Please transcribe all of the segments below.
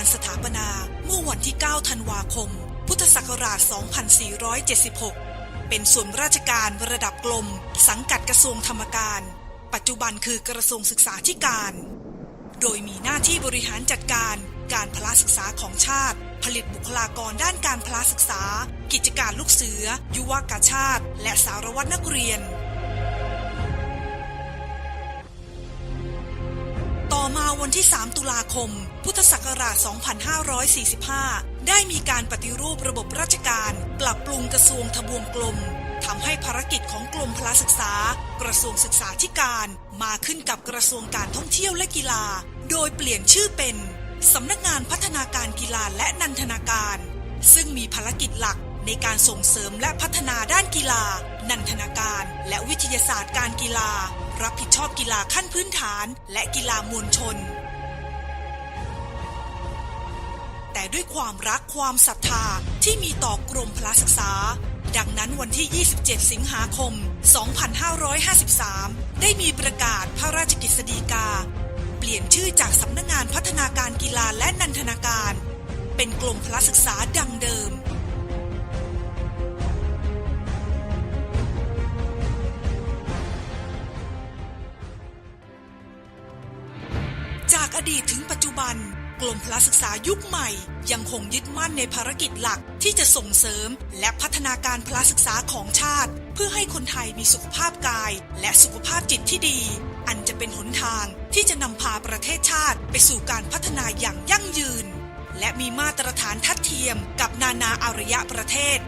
การสถาปนาเมื่อวันที่ 9 ธันวาคม พุทธศักราช 2476 เป็นส่วนราชการระดับกลม สังกัดกระทรวงธรรมการ ปัจจุบันคือกระทรวงศึกษาธิการ โดยมีหน้าที่บริหารจัดการการพละศึกษาของชาติ ผลิตบุคลากรด้านการพละศึกษา กิจการลูกเสือ ยุวกาชาติ และสารวัตรนักเรียน มาวันที่ 3 ตุลาคม พุทธศักราช 2545 ได้มีการปฏิรูประบบราชการ ปรับปรุงกระทรวงทบวงกลมทำให้ภารกิจของกรมพละศึกษา กระทรวงศึกษาธิการ มาขึ้นกับกระทรวงการท่องเที่ยวและกีฬา โดยเปลี่ยนชื่อเป็นสำนักงานพัฒนาการกีฬาและนันทนาการ ซึ่งมีภารกิจหลักในการส่งเสริมและพัฒนาด้านกีฬา นันทนาการ และวิทยาศาสตร์การกีฬา รับผิดชอบกีฬาขั้นพื้นฐาน และกีฬามวลชน แต่ด้วยความรักความศรัทธาที่มีต่อกรมพละศึกษา ดังนั้นวันที่ 27 สิงหาคม 2553 ได้มีประกาศพระราชกฤษฎีกา เปลี่ยนชื่อจากสำนักงานพัฒนาการกีฬาและนันทนาการ เป็นกรมพละศึกษาดังเดิม กรมพละศึกษายุคใหม่ ยังคงยึดมั่นในภารกิจหลักที่จะส่งเสริม และพัฒนาการพละศึกษาของชาติ เพื่อให้คนไทยมีสุขภาพกาย และสุขภาพจิตที่ดี อันจะเป็นหนทางที่จะนำพาประเทศชาติไปสู่การพัฒนาอย่างยั่งยืน และมีมาตรฐานทัดเทียมกับนานาอารยประเทศ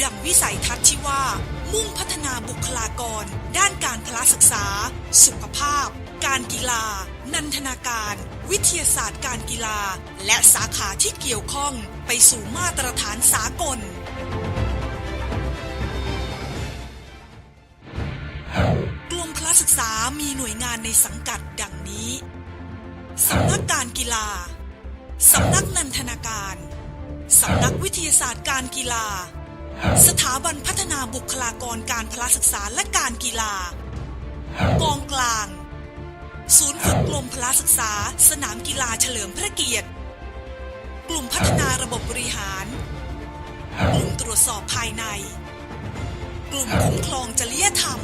ดังวิสัยทัศน์ที่ว่า มุ่งพัฒนาบุคลากร ด้านการพละศึกษา สุขภาพ การกีฬา นันทนาการ วิทยาศาสตร์การกีฬา และสาขาที่เกี่ยวข้องไปสู่มาตรฐานสากล กลุ่มพละศึกษามีหน่วยงานในสังกัดดังนี้ สำนักการกีฬา สำนักนันทนาการ สำนักวิทยาศาสตร์การกีฬา สถาบันพัฒนาบุคลากรการพละศึกษาและการกีฬากองกลาง มพละศึกษา สนามกีฬาเฉลิมพระเกียรติ กลุ่มพัฒนาระบบบริหาร กลุ่มตรวจสอบภายใน กลุ่มคุ้มครองจริยธรรม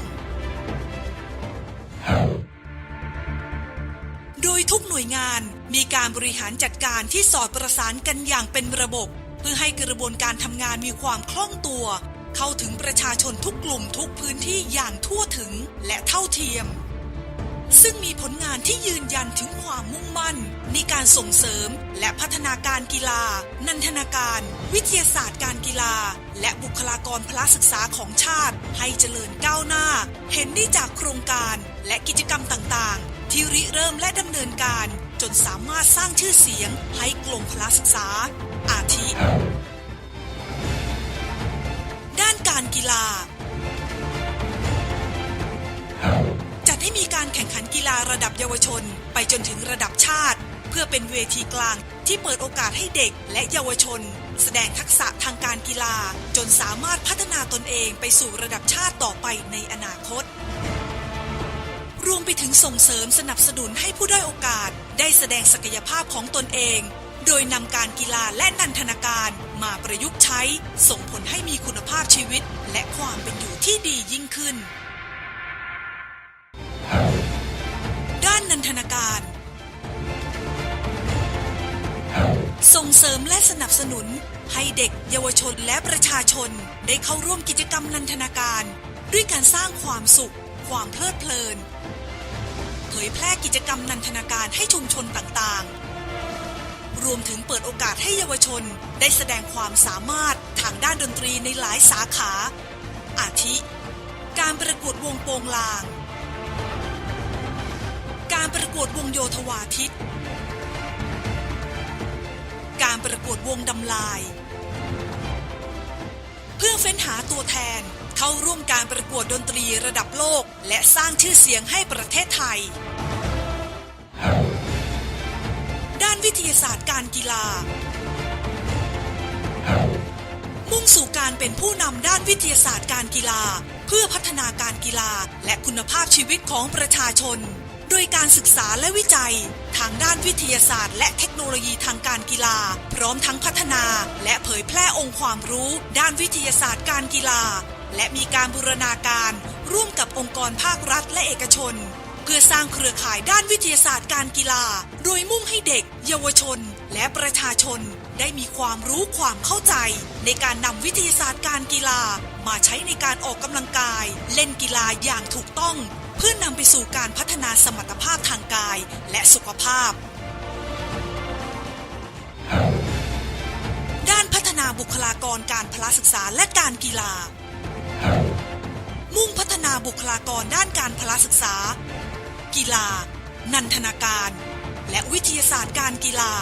โดยทุกหน่วยงานมีการบริหารจัดการที่สอดประสานกันอย่างเป็นระบบ เพื่อให้กระบวนการทำงานมีความคล่องตัว เข้าถึงประชาชนทุกกลุ่มทุกพื้นที่อย่างทั่วถึงและเท่าเทียม ซึ่งมีผลงานที่ยืนยันถึงความมุ่งมั่น ในการส่งเสริมและพัฒนาการกีฬา นันทนาการ วิทยาศาสตร์การกีฬา และบุคลากรพละศึกษาของชาติ ให้เจริญก้าวหน้า เห็นได้จากโครงการและกิจกรรมต่างๆ ที่ริเริ่มและดำเนินการ จนสามารถสร้างชื่อเสียง ให้กลุ่มพละศึกษา อาทิ ด้านการกีฬา แข่งขันกีฬาระดับเยาวชน ไปจนถึงระดับชาติ เพื่อเป็นเวทีกลางที่เปิดโอกาสให้เด็กและเยาวชน แสดงทักษะทางการกีฬา จนสามารถพัฒนาตนเองไปสู่ระดับชาติต่อไปในอนาคต รวมไปถึงส่งเสริมสนับสนุนให้ผู้ได้อยโอกาส ได้แสดงศักยภาพของตนเอง โดยนำการกีฬาและนันทนาการมาประยุกต์ใช้ ส่งผลให้มีคุณภาพชีวิต และความเป็นอยู่ที่ดียิ่งขึ้น ด้านนันทนาการ ส่งเสริมและสนับสนุน ให้เด็กเยาวชนและประชาชนได้เข้าร่วมกิจกรรมนันทนาการ ด้วยการสร้างความสุข ความเพลิดเพลิน เผยแพร่กิจกรรมนันทนาการให้ชุมชนต่างๆ รวมถึงเปิดโอกาสให้เยาวชนได้แสดงความสามารถทางด้านดนตรีในหลายสาขา อาทิ การประกวดวงโปงลาง การประกวดวงโยธวาทิต การประกวดวงดำลาย เพื่อเฟ้นหาตัวแทนเข้าร่วมการประกวดดนตรีระดับโลก และสร้างชื่อเสียงให้ประเทศไทย ด้านวิทยาศาสตร์การกีฬา มุ่งสู่การเป็นผู้นำด้านวิทยาศาสตร์การกีฬา เพื่อพัฒนาการกีฬาและคุณภาพชีวิตของประชาชน โดยการศึกษาและวิจัย ทางด้านวิทยาศาสตร์ และเทคโนโลยีทางการกีฬา พร้อมทั้งพัฒนา และเผยแพร่องค์ความรู้ ด้านวิทยาศาสตร์การกีฬา และมีการบูรณาการ ร่วมกับองค์กรภาครัฐและเอกชน เพื่อสร้างเครือข่ายด้านวิทยาศาสตร์การกีฬา โดยมุ่งให้เด็ก เยาวชน และประชาชน ได้มีความรู้ความเข้าใจ ในการนำวิทยาศาสตร์การกีฬา มาใช้ในการออกกำลังกาย เล่นกีฬาอย่างถูกต้อง เพื่อนำไปสู่การพัฒนาสมรรถภาพทางกายและสุขภาพ ด้านพัฒนาบุคลากรการพละศึกษาและการกีฬา มุ่งพัฒนาบุคลากรด้านการพละศึกษา กีฬา นันทนาการ และวิทยาศาสตร์การกีฬา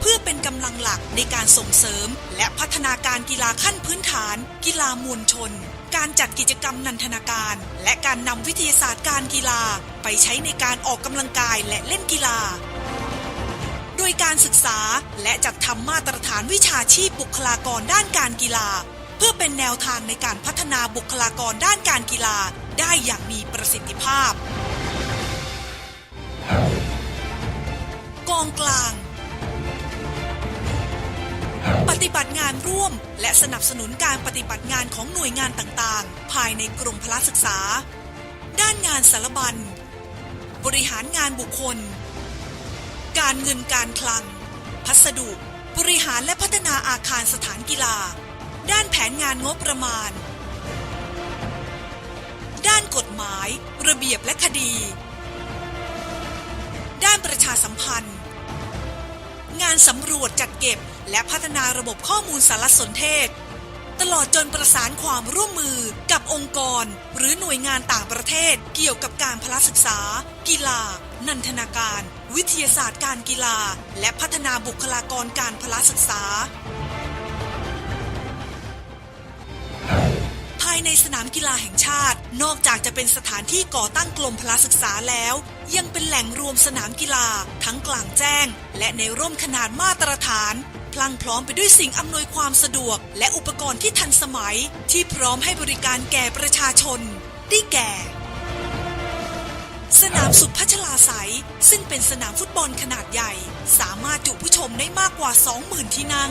เพื่อเป็นกำลังหลักในการส่งเสริม และพัฒนาการกีฬาขั้นพื้นฐาน กีฬามวลชน การจัดกิจกรรมนันทนาการ และการนำวิทยาศาสตร์การกีฬา ไปใช้ในการออกกำลังกายและเล่นกีฬา โดยการศึกษาและจัดทำมาตรฐานวิชาชีพบุคลากรด้านการกีฬา เพื่อเป็นแนวทางในการพัฒนาบุคลากรด้านการกีฬาได้อย่างมีประสิทธิภาพ กองกลาง ปฏิบัติงานร่วม และสนับสนุนการปฏิบัติงานของหน่วยงานต่างๆ ภายในกรมพละศึกษา ด้านงานสารบัญ บริหารงานบุคคล การเงินการคลัง พัสดุ บริหารและพัฒนาอาคารสถานกีฬา ด้านแผนงานงบประมาณ ด้านกฎหมาย ระเบียบและคดี ด้านประชาสัมพันธ์ งานสำรวจจัดเก็บ และพัฒนาระบบข้อมูลสารสนเทศ ตลอดจนประสานความร่วมมือกับองค์กร หรือหน่วยงานต่างประเทศ เกี่ยวกับการพละศึกษา กีฬา นันทนาการ วิทยาศาสตร์การกีฬา และพัฒนาบุคลากรการพละศึกษาายในสนามกีฬาแห่งชาติ นอกจากจะเป็นสถานที่ก่อตั้งกลมพละศึกษาแล้ว ยังเป็นแหล่งรวมสนามกีฬา ทั้งกลางแจ้ง และในร่มขนาดมาตรฐาน พลังพร้อมไปด้วยสิ่งอำนวยความสะดวก และอุปกรณ์ที่ทันสมัย ที่พร้อมให้บริการแก่ประชาชน ได้แก่ สนามสุพัชลาไสยซึ่งเป็นสนามฟุตบอลขนาดใหญ่ สามารถจุผู้ชมได้มากกว่า 20,000 ที่นั่ง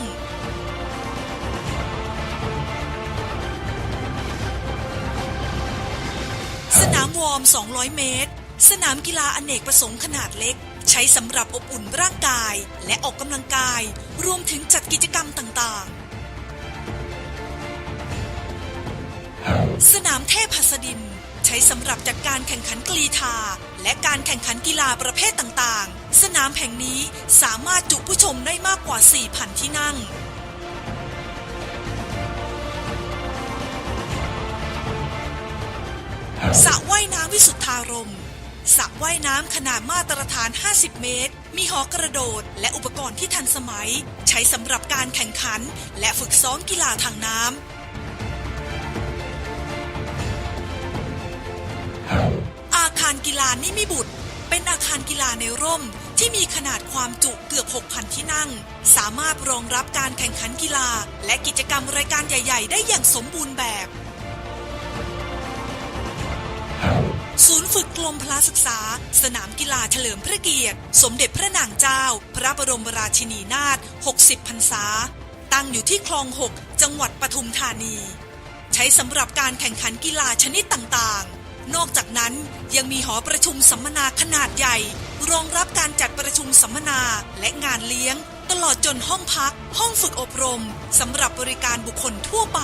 สนามวอร์ม 200 เมตร สนามกีฬาอเนกประสงค์ขนาดเล็ก ใช้สำหรับอบอุ่นร่างกาย และออกกำลังกาย รวมถึงจัดกิจกรรมต่างๆ สนามเทพหัสดิน ใช้สำหรับจัดการแข่งขันกรีธา และการแข่งขันกีฬาประเภทต่างๆ สนามแห่งนี้สามารถจุผู้ชมได้มากกว่า 4,000 ที่นั่ง สระว่ายน้ำวิสุทธารมสระว่ายน้ำขนาดมาตรฐาน 50 เมตร มีหอกระโดด และอุปกรณ์ที่ทันสมัย ใช้สำหรับการแข่งขัน และฝึกซ้อมกีฬาทางน้ำ อาคารกีฬานิมิบุตร เป็นอาคารกีฬาในร่ม ที่มีขนาดความจุเกือบ 6,000 ที่นั่ง สามารถรองรับการแข่งขันกีฬา และกิจกรรมรายการใหญ่ ๆ ได้อย่างสมบูรณ์แบบ ศูนย์ฝึกกลมพละศึกษา สนามกีฬาเฉลิมพระเกียรติ สมเด็จพระนางเจ้า พระบรมราชินีนาถ 60 พรรษา ตั้งอยู่ที่คลอง 6 จังหวัดปทุมธานี ใช้สำหรับการแข่งขันกีฬาชนิดต่างๆ นอกจากนั้นยังมีหอประชุมสัมมนาขนาดใหญ่ รองรับการจัดประชุมสัมมนาและงานเลี้ยง ตลอดจนห้องพัก ห้องฝึกอบรมสำหรับบริการบุคคลทั่วไป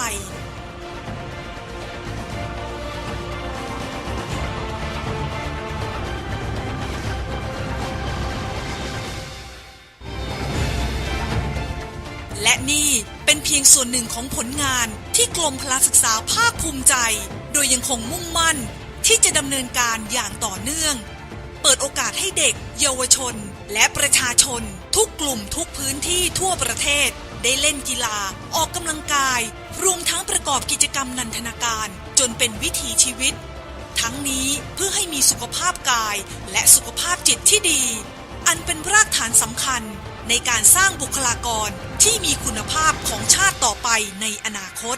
พียงส่วนหนึ่งของผลงานที่กรมพละศึกษาภาคภูมิใจ โดยยังคงมุ่งมั่นที่จะดำเนินการอย่างต่อเนื่อง เปิดโอกาสให้เด็ก เยาวชน และประชาชน ทุกกลุ่มทุกพื้นที่ทั่วประเทศ ได้เล่นกีฬา ออกกำลังกาย รวมทั้งประกอบกิจกรรมนันทนาการ จนเป็นวิถีชีวิต ทั้งนี้เพื่อให้มีสุขภาพกายและสุขภาพจิตที่ดี อันเป็นรากฐานสำคัญ ในการสร้างบุคลากรที่มีคุณภาพของชาติต่อไปในอนาคต